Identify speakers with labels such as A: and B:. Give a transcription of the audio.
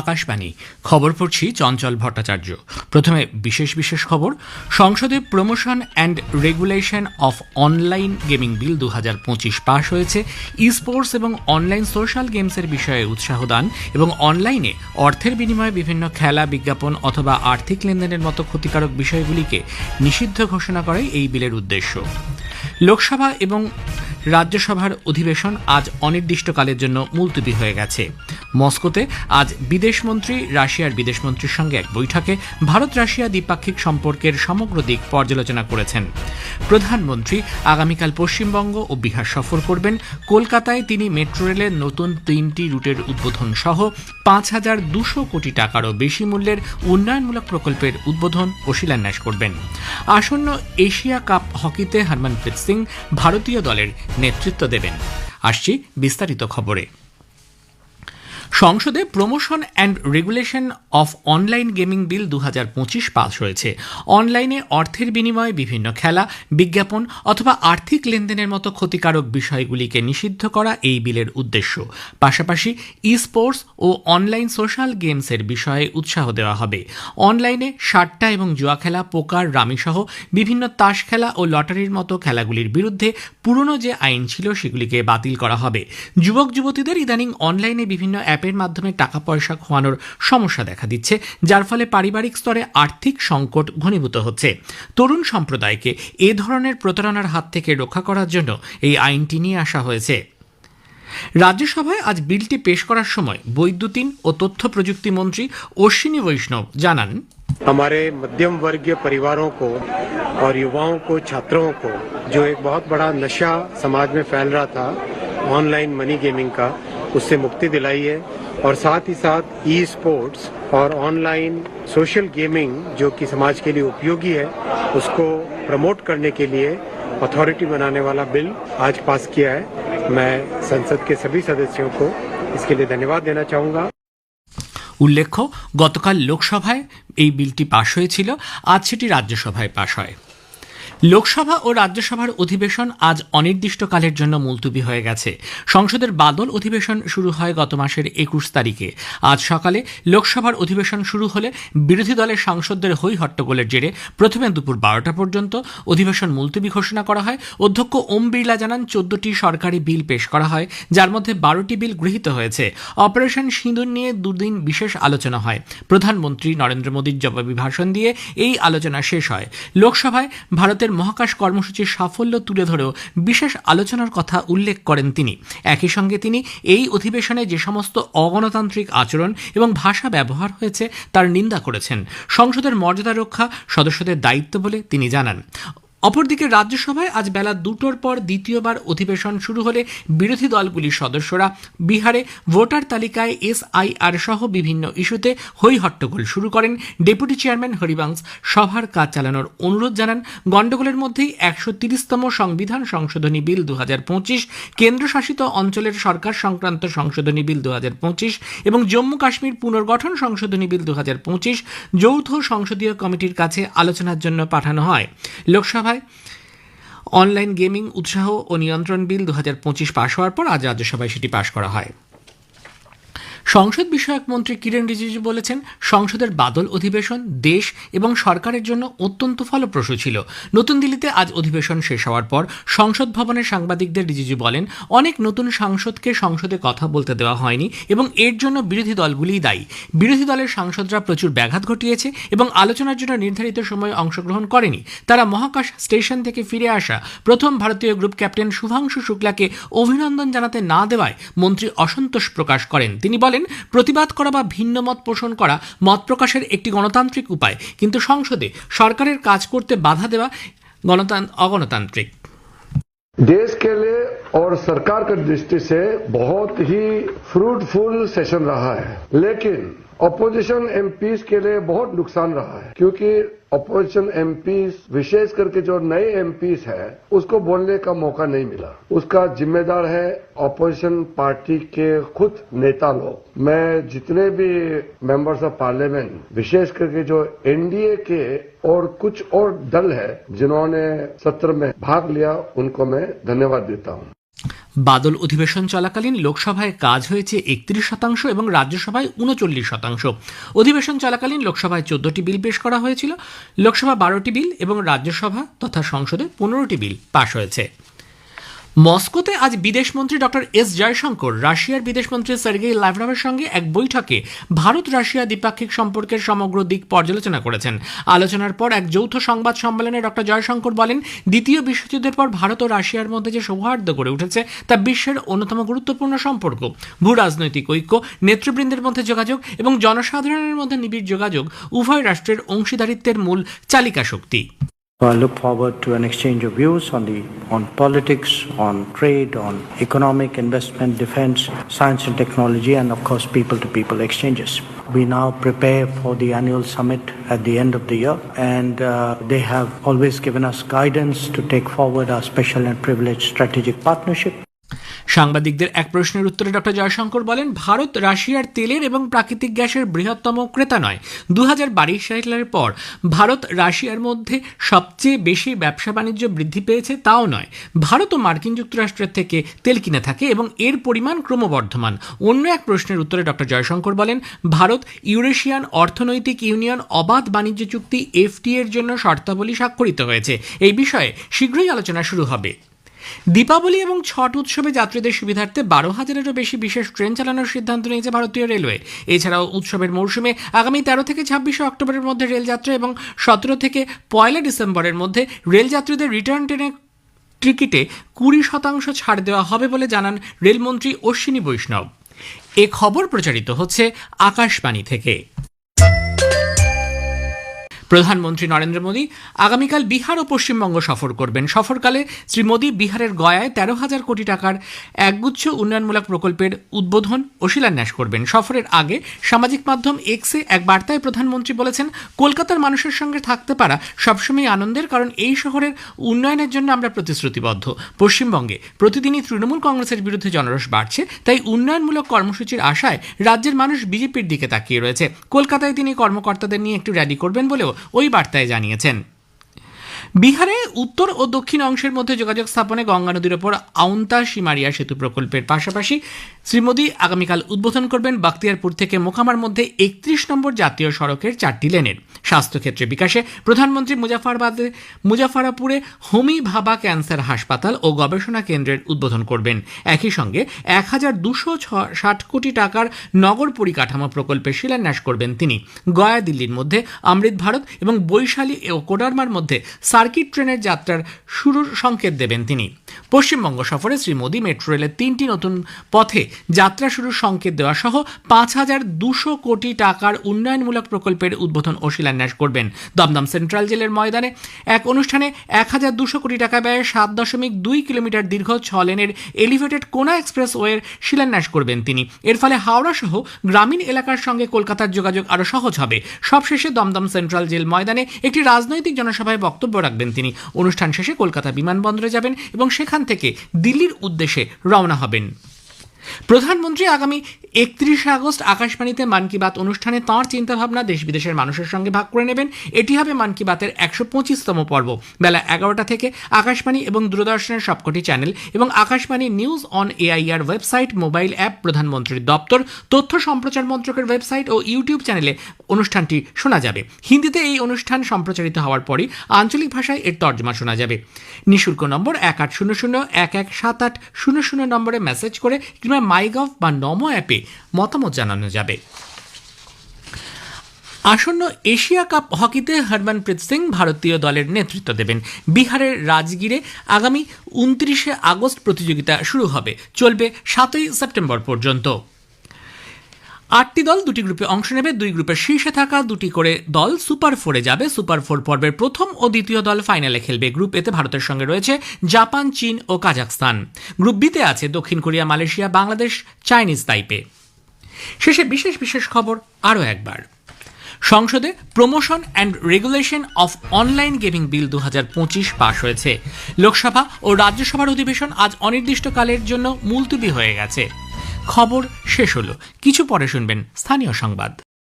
A: আকাশবাণী। খবর পড়ছি চঞ্চল ভট্টাচার্য। প্রথমে বিশেষ বিশেষ খবর, সংসদে promotion and regulation of online gaming bill দু হাজার পঁচিশ পাশ হয়েছে। ই স্পোর্টস এবং অনলাইন সোশ্যাল গেমসের বিষয়ে উৎসাহ দান এবং অনলাইনে অর্থের বিনিময়ে বিভিন্ন খেলা, বিজ্ঞাপন অথবা আর্থিক লেনদেনের মতো ক্ষতিকারক বিষয়গুলিকে নিষিদ্ধ ঘোষণা করে এই বিলের উদ্দেশ্য। লোকসভা এবং রাজ্যসভার অধিবেশন আজ অনির্দিষ্টকালের জন্য মুলতবি হয়ে গেছে। মস্কোতে আজ বিদেশমন্ত্রী, রাশিয়ার বিদেশমন্ত্রীর সঙ্গে এক বৈঠকে ভারত রাশিয়া দ্বিপাক্ষিক সম্পর্কের সমগ্র দিক পর্যালোচনা করেছেন। প্রধানমন্ত্রী আগামীকাল পশ্চিমবঙ্গ ও বিহার সফর করবেন। কলকাতায় তিনি মেট্রো রেলের নতুন তিনটি রুটের উদ্বোধন সহ পাঁচ হাজার দুশো কোটি টাকারও বেশি মূল্যের উন্নয়নমূলক প্রকল্পের উদ্বোধন ও শিলান্যাস করবেন। আসন্ন এশিয়া কাপ হকিতে হরমনপ্রীত সিং ভারতীয় দলের নেতৃত্ব দেবেন। আসছি বিস্তারিত খবরে। সংসদে promotion and regulation of online gaming bill দু হাজার পঁচিশ পাস হয়েছে। অনলাইনে অর্থের বিনিময়ে বিভিন্ন খেলা, বিজ্ঞাপন অথবা আর্থিক লেনদেনের মতো ক্ষতিকারক বিষয়গুলিকে নিষিদ্ধ করা এই বিলের উদ্দেশ্য। পাশাপাশি ই স্পোর্টস ও অনলাইন সোশ্যাল গেমসের বিষয়ে উৎসাহ দেওয়া হবে। অনলাইনে সাট্টা এবং জুয়া খেলা, পোকার, রামিসহ বিভিন্ন তাস খেলা ও লটারির মতো খেলাগুলির বিরুদ্ধে পুরনো যে আইন ছিল সেগুলিকে বাতিল করা হবে। যুবক যুবতীদের ইদানিং অনলাইনে বিভিন্ন অ্যাপের মাধ্যমে টাকা পয়সা খোয়ানোর সমস্যা দেখা দিচ্ছে যার ফলে পারিবারিক স্তরে আর্থিক সংকট ঘনীভূত হচ্ছে তরুণ সম্প্রদায়কে এ ধরনের প্রতারণার হাত থেকে রক্ষা করার জন্য এই আইনটি নিয়ে আসা হয়েছে রাজ্যসভায় আজ বিলটি পেশ করার সময় বৈদ্যুতিন ও তথ্য প্রযুক্তি মন্ত্রী অশ্বিনী বৈষ্ণব জানান
B: हमारे मध्यम वर्गीय परिवारों को और युवाओं को छात्रों को जो एक बहुत बड़ा नशा समाज में फैल रहा था ऑनलाइन मनी गेमिंग का उससे मुक्ति दिलाई है और साथ ही साथ ई स्पोर्ट्स और ऑनलाइन सोशल गेमिंग जो कि समाज के लिए उपयोगी है उसको प्रमोट करने के लिए अथॉरिटी बनाने वाला बिल आज पास किया है मैं संसद के सभी सदस्यों को इसके लिए धन्यवाद देना चाहूंगा
A: উল্লেখ্য গতকাল লোকসভায় এই বিলটি পাশ হয়েছিল আজ সেটি রাজ্যসভায় পাশ হয় লোকসভা ও রাজ্যসভার অধিবেশন আজ অনির্দিষ্টকালের জন্য মুলতুবি হয়ে গেছে। সংসদের বাদল অধিবেশন শুরু হয় গত মাসের একুশ তারিখে। আজ সকালে লোকসভার অধিবেশন শুরু হলে বিরোধী দলের সাংসদদের হৈ হট্টগোলের জেরে প্রথমে দুপুর বারোটা পর্যন্ত অধিবেশন মুলতুবি ঘোষণা করা হয়। অধ্যক্ষ ওম বিড়লা জানান, চোদ্দটি সরকারি বিল পেশ করা হয়, যার মধ্যে বারোটি বিল গৃহীত হয়েছে। অপারেশন সিঁদুর নিয়ে দুদিন বিশেষ আলোচনা হয়। প্রধানমন্ত্রী নরেন্দ্র মোদীর জবাবি ভাষণ দিয়ে এই আলোচনা শেষ হয়। লোকসভায় ভারতের মহাকাশ কর্মসূচির সাফল্য তুলে ধরেও বিশেষ আলোচনার কথা উল্লেখ করেন তিনি। একই সঙ্গে তিনি এই অধিবেশনে যে সমস্ত অগণতান্ত্রিক আচরণ এবং ভাষা ব্যবহার হয়েছে তার নিন্দা করেছেন। সংসদের মর্যাদা রক্ষা, সদস্যদের দায়িত্ব বলে তিনি জানান। অপরদিকে রাজ্যসভায় আজ বেলা দুটোর পর দ্বিতীয়বার অধিবেশন শুরু হলে বিরোধী দলগুলির সদস্যরা বিহারে ভোটার তালিকায় এসআইআর সহ বিভিন্ন ইস্যুতে হৈ হট্টগোল শুরু করেন। ডেপুটি চেয়ারম্যান হরিবংশ সভার কাজ চালানোর অনুরোধ জানান। গণ্ডগোলের মধ্যেই একশো তিরিশতম সংবিধান সংশোধনী বিল দু হাজার পঁচিশ, কেন্দ্রশাসিত অঞ্চলের সরকার সংক্রান্ত সংশোধনী বিল দু পঁচিশ এবং জম্মু কাশ্মীর পুনর্গঠন সংশোধনী বিল দু পঁচিশ যৌথ সংসদীয় কমিটির কাছে আলোচনার জন্য পাঠানো হয়। লোকসভায় অনলাইন গেমিং উৎসাহ ও নিয়ন্ত্রণ বিল দু হাজার পঁচিশ পাশ হওয়ার পর আজ রাজ্যসভায় সেটি পাশ করা হয়। সংসদ বিষয়ক মন্ত্রী কিরেন রিজিজু বলেছেন, সংসদের বাদল অধিবেশন দেশ এবং সরকারের জন্য অত্যন্ত ফলপ্রসূ ছিল। নতুন দিল্লিতে আজ অধিবেশন শেষ হওয়ার পর সংসদ ভবনের সাংবাদিকদের রিজিজু বলেন, অনেক নতুন সাংসদকে সংসদে কথা বলতে দেওয়া হয়নি এবং এর জন্য বিরোধী দলগুলিই দায়ী। বিরোধী দলের সাংসদরা প্রচুর ব্যাঘাত ঘটিয়েছে এবং আলোচনার জন্য নির্ধারিত সময়ে অংশগ্রহণ করেনি। তারা মহাকাশ স্টেশন থেকে ফিরে আসা প্রথম ভারতীয় গ্রুপ ক্যাপ্টেন শুভাংশু শুক্লাকে অভিনন্দন জানাতে না দেওয়ায় মন্ত্রী অসন্তোষ প্রকাশ করেন। তিনি বলেন প্রতিবাদ করা বা ভিন্ন মত পোষণ করা মত প্রকাশের একটি গণতান্ত্রিক উপায় কিন্তু সংসদে সরকারের কাজ করতে বাধা দেওয়া গণতান্ত্র অগণতান্ত্রিক
C: देश के लिए और सरकार की दृष्टि से बहुत ही फ्रूटफुल सेशन रहा है लेकिन अपोजिशन एमपीज के लिए बहुत नुकसान रहा है, क्योंकि अपोजिशन एमपीज विशेष करके जो नए एमपीज है, उसको बोलने का मौका नहीं मिला। उसका जिम्मेदार है अपोजिशन पार्टी के खुद नेता लोग। मैं जितने भी मेंबर्स ऑफ़ पार्लियामेंट विशेष करके जो एनडीए के और कुछ और दल है, जिन्होंने सत्र में भाग लिया, उनको मैं धन्यवाद देता हूँ।
A: বাদল অধিবেশন চলাকালীন লোকসভায় কাজ হয়েছে একত্রিশ শতাংশ এবং রাজ্যসভায় উনচল্লিশ শতাংশ। অধিবেশন চলাকালীন লোকসভায় চোদ্দটি বিল পেশ করা হয়েছিল। লোকসভা বারোটি বিল এবং রাজ্যসভা তথা সংসদে পনেরোটি বিল পাশ হয়েছে। মস্কোতে আজ বিদেশমন্ত্রী ডক্টর এস জয়শঙ্কর, রাশিয়ার বিদেশমন্ত্রী সার্গেই লাভরভের সঙ্গে এক বৈঠকে ভারত রাশিয়া দ্বিপাক্ষিক সম্পর্কের সমগ্র দিক পর্যালোচনা করেছেন। আলোচনার পর এক যৌথ সংবাদ সম্মেলনে ডক্টর জয়শঙ্কর বলেন, দ্বিতীয় বিশ্বযুদ্ধের পর ভারত ও রাশিয়ার মধ্যে যে সৌহার্দ্য গড়ে উঠেছে, তা বিশ্বের অন্যতম গুরুত্বপূর্ণ সম্পর্ক। ভূ রাজনৈতিক ঐক্য, নেতৃবৃন্দের মধ্যে যোগাযোগ এবং জনসাধারণের মধ্যে নিবিড় যোগাযোগ উভয় রাষ্ট্রের অংশীদারিত্বের মূল চালিকা শক্তি
D: I look forward to an exchange of views on the on politics, on trade, on economic investment, defense, science and technology, and of course people-to-people exchanges. We now prepare for the annual summit at the end of the year, and uh, they have always given us guidance to take forward our special and privileged strategic partnership.
A: সাংবাদিকদের এক প্রশ্নের উত্তরে doctor Jaishankar বলেন, ভারত রাশিয়ার তেলের এবং প্রাকৃতিক গ্যাসের বৃহত্তম ক্রেতা নয়। দু সালের পর ভারত রাশিয়ার মধ্যে সবচেয়ে বেশি ব্যবসা বাণিজ্য বৃদ্ধি পেয়েছে তাও নয়। ভারত ও মার্কিন যুক্তরাষ্ট্রের থেকে তেল কিনে থাকে এবং এর পরিমাণ ক্রমবর্ধমান। অন্য এক প্রশ্নের উত্তরে ডক্টর জয়শঙ্কর বলেন, ভারত ইউরেশিয়ান অর্থনৈতিক ইউনিয়ন অবাধ বাণিজ্য চুক্তি এফটি এর জন্য শর্তাবলী স্বাক্ষরিত হয়েছে। এই বিষয়ে শীঘ্রই আলোচনা শুরু হবে। দীপাবলি এবং ছট উৎসবে যাত্রীদের সুবিধার্থে বারো হাজারেরও বেশি বিশেষ ট্রেন চালানোর সিদ্ধান্ত নিয়েছে ভারতীয় রেলওয়ে। এছাড়াও উৎসবের মৌসুমে আগামী তেরো থেকে ছাব্বিশে অক্টোবরের মধ্যে রেলযাত্রা এবং সতেরো থেকে পয়লা ডিসেম্বরের মধ্যে রেলযাত্রীদের রিটার্ন ট্রেনে টিকিটে কুড়ি শতাংশ ছাড় দেওয়া হবে বলে জানান রেলমন্ত্রী অশ্বিনী বৈষ্ণব। এ খবর প্রচারিত হচ্ছে আকাশবাণী থেকে। প্রধানমন্ত্রী নরেন্দ্র মোদী আগামীকাল বিহার ও পশ্চিমবঙ্গ সফর করবেন। সফরকালে শ্রী মোদী বিহারের গয়ায় তেরো হাজার কোটি টাকার একগুচ্ছ উন্নয়নমূলক প্রকল্পের উদ্বোধন ও শিলান্যাস করবেন। সফরের আগে সামাজিক মাধ্যম এক্সে এক বার্তায় প্রধানমন্ত্রী বলেছেন, কলকাতার মানুষের সঙ্গে থাকতে পারা সবসময় আনন্দের, কারণ এই শহরের উন্নয়নের জন্য আমরা প্রতিশ্রুতিবদ্ধ। পশ্চিমবঙ্গে প্রতিদিনই তৃণমূল কংগ্রেসের বিরুদ্ধে জনরস বাড়ছে, তাই উন্নয়নমূলক কর্মসূচির আশায় রাজ্যের মানুষ বিজেপির দিকে তাকিয়ে রয়েছে। কলকাতায় তিনি কর্মকর্তাদের নিয়ে একটু র্যালি করবেন বলেও ওই বার্তায় জানিয়েছেন। বিহারে উত্তর ও দক্ষিণ অংশের মধ্যে যোগাযোগ স্থাপনে গঙ্গা নদীর ওপর আউন্তা সীমারিয়া সেতু প্রকল্পের পাশাপাশি শ্রী মোদী আগামীকাল উদ্বোধন করবেন বাক্তিয়ারপুর থেকে মোকামার মধ্যে একত্রিশ নম্বর জাতীয় সড়কের চারটি লেনের স্বাস্থ্যক্ষেত্রে বিকাশে প্রধানমন্ত্রী মুজাফরবাদে মুজাফরাপুরে হোমি ভাবা ক্যান্সার হাসপাতাল ও গবেষণা কেন্দ্রের উদ্বোধন করবেন। একই সঙ্গে এক হাজার দুশো ষাট কোটি টাকার নগর পরিকাঠামো প্রকল্পের শিলান্যাস করবেন তিনি। গয়া, দিল্লির মধ্যে অমৃত ভারত এবং বৈশালী ও কোডারমার মধ্যে সার্কিট ট্রেনের যাত্রার শুরুর সংকেত দেবেন তিনি। পশ্চিমবঙ্গ সফরে শ্রী মোদী মেট্রো রেলের তিনটি নতুন পথে যাত্রা শুরুর সংকেত দেওয়া সহ পাঁচ হাজার দুশো কোটি টাকার উন্নয়নমূলক প্রকল্পের উদ্বোধন ও শিলান্যাস করবেন। দমদম সেন্ট্রাল জেলের ময়দানে এক অনুষ্ঠানে এক হাজার দুশো কোটি টাকা ব্যয়ে সাত দশমিক দুই কিলোমিটার দীর্ঘ ছ লেনের এলিভেটেড কোনা এক্সপ্রেস ওয়ের শিলান্যাস করবেন তিনি। এর ফলে হাওড়া সহ গ্রামীণ এলাকার সঙ্গে কলকাতার যোগাযোগ আরও সহজ হবে। সবশেষে দমদম সেন্ট্রাল জেল ময়দানে একটি রাজনৈতিক জনসভায় বক্তব্য রাখবেন তিনি। অনুষ্ঠান শেষে কলকাতা বিমানবন্দরে যাবেন এবং সেখান থেকে দিল্লির উদ্দেশ্যে রওনা হবেন। প্রধানমন্ত্রী আগামী একত্রিশে আগস্ট আকাশবাণীতে মান কি বাত অনুষ্ঠানে তাঁর চিন্তাভাবনা দেশ বিদেশের মানুষের সঙ্গে ভাগ করে নেবেন। এটি হবে মান কি বাতের একশো পঁচিশতম পর্ব। বেলা এগারোটা থেকে আকাশবাণী এবং দূরদর্শনের সবকটি চ্যানেল এবং Akashvani news on AIR website, mobile app, প্রধানমন্ত্রীর দপ্তর, তথ্য সম্প্রচার মন্ত্রকের ওয়েবসাইট ও ইউটিউব চ্যানেলে অনুষ্ঠানটি শোনা যাবে। হিন্দিতে এই অনুষ্ঠান সম্প্রচারিত হওয়ার পরই আঞ্চলিক ভাষায় এর তর্জমা শোনা যাবে। নিঃশুল্ক নম্বর এক আট শূন্য শূন্য, এক এক সাত আট শূন্য শূন্য নম্বরে মেসেজ করে কিংবা মাইগভ বা নমো অ্যাপে মতামত জানানো যাবে। আসন্ন এশিয়া কাপ হকিতে হরমনপ্রীত সিং ভারতীয় দলের নেতৃত্ব দেবেন। বিহারের রাজগীরে আগামী উনত্রিশে আগস্ট প্রতিযোগিতা শুরু হবে। চলবে সাতই সেপ্টেম্বর পর্যন্ত। আটটি দল দুটি গ্রুপে অংশ নেবে। দুই গ্রুপের শীর্ষে থাকা দুটি করে দল সুপার ফোরে যাবে। সুপার ফোর পর্বের প্রথম ও দ্বিতীয় দল ফাইনালে খেলবে। গ্রুপ এতে ভারতের সঙ্গে রয়েছে জাপান, চীন ও কাজাকস্তান গ্রুপ বিতে আছে দক্ষিণ Korea, Malaysia, Bangladesh, Chinese, Taipei. শেষে বিশেষ বিশেষ খবর আরও একবার। সংসদে promotion and regulation of online gaming bill দু হাজার পঁচিশ পাশ হয়েছে। লোকসভা ও রাজ্যসভার অধিবেশন আজ অনির্দিষ্টকালের জন্য মুলতুবি হয়ে গেছে। খবর শেষ হলো। কিছু পরে শুনবেন স্থানীয় সংবাদ।